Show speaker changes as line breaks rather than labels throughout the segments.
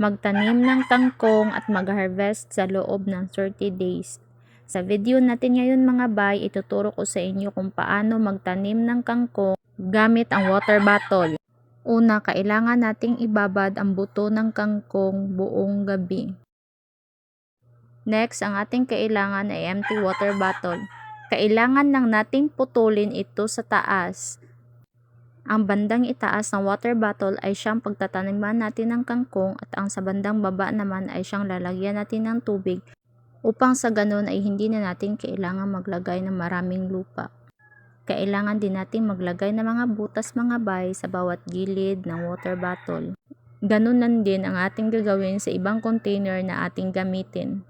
magtanim ng kangkong at mag-harvest sa loob ng 30 days. Sa video natin ngayon mga bay, ituturo ko sa inyo kung paano magtanim ng kangkong gamit ang water bottle. Una, kailangan nating ibabad ang buto ng kangkong buong gabi. Next, ang ating kailangan ay empty water bottle. Kailangan lang nating putulin ito sa taas. Ang bandang itaas ng water bottle ay siyang pagtataniman natin ng kangkong at ang sa bandang baba naman ay siyang lalagyan natin ng tubig upang sa ganun ay hindi na natin kailangan maglagay ng maraming lupa. Kailangan din natin maglagay ng mga butas mga bay sa bawat gilid ng water bottle. Ganun nan din ang ating gagawin sa ibang container na ating gamitin.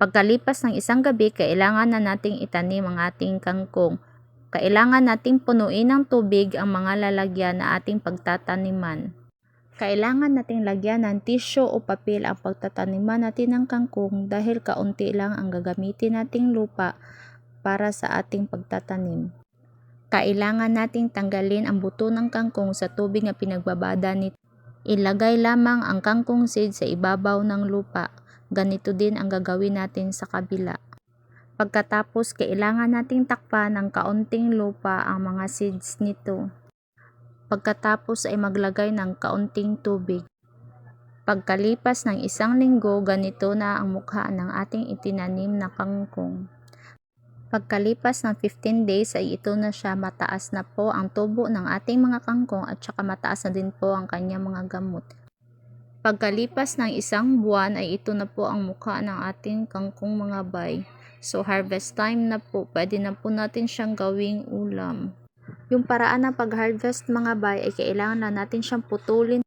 Pagkalipas ng isang gabi, kailangan na nating itanim ang ating kangkong kailangan nating punuin ng tubig ang mga lalagyan na ating pagtataniman. Kailangan nating lagyan ng tissue o papel ang pagtataniman natin ng kangkong dahil kaunti lang ang gagamitin nating lupa para sa ating pagtatanim. Kailangan nating tanggalin ang buto ng kangkong sa tubig na pinagbabada nito. Ilagay lamang ang kangkong seed sa ibabaw ng lupa. Ganito din ang gagawin natin sa kabila. Pagkatapos, kailangan nating takpan ng kaunting lupa ang mga seeds nito. Pagkatapos ay maglagay ng kaunting tubig. Pagkalipas ng isang linggo, ganito na ang mukha ng ating itinanim na kangkong. Pagkalipas ng 15 days ay ito na siya mataas na po ang tubo ng ating mga kangkong at saka mataas na din po ang kanyang mga gamot. Pagkalipas ng isang buwan ay ito na po ang mukha ng ating kangkong mga bay. So harvest time na po, pwede na po natin siyang gawing ulam. Yung paraan ng pag-harvest mga bay ay kailangan na natin siyang putulin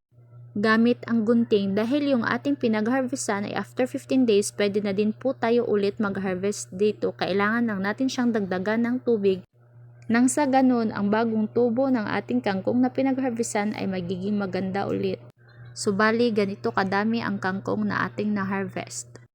gamit ang gunting dahil yung ating pinag-harvestan ay after 15 days pwede na din po tayo ulit mag-harvest dito. Kailangan lang natin siyang dagdagan ng tubig nang sa ganun ang bagong tubo ng ating kangkong na pinag-harvestan ay magiging maganda ulit. Subali ganito kadami ang kangkong na ating na-harvest.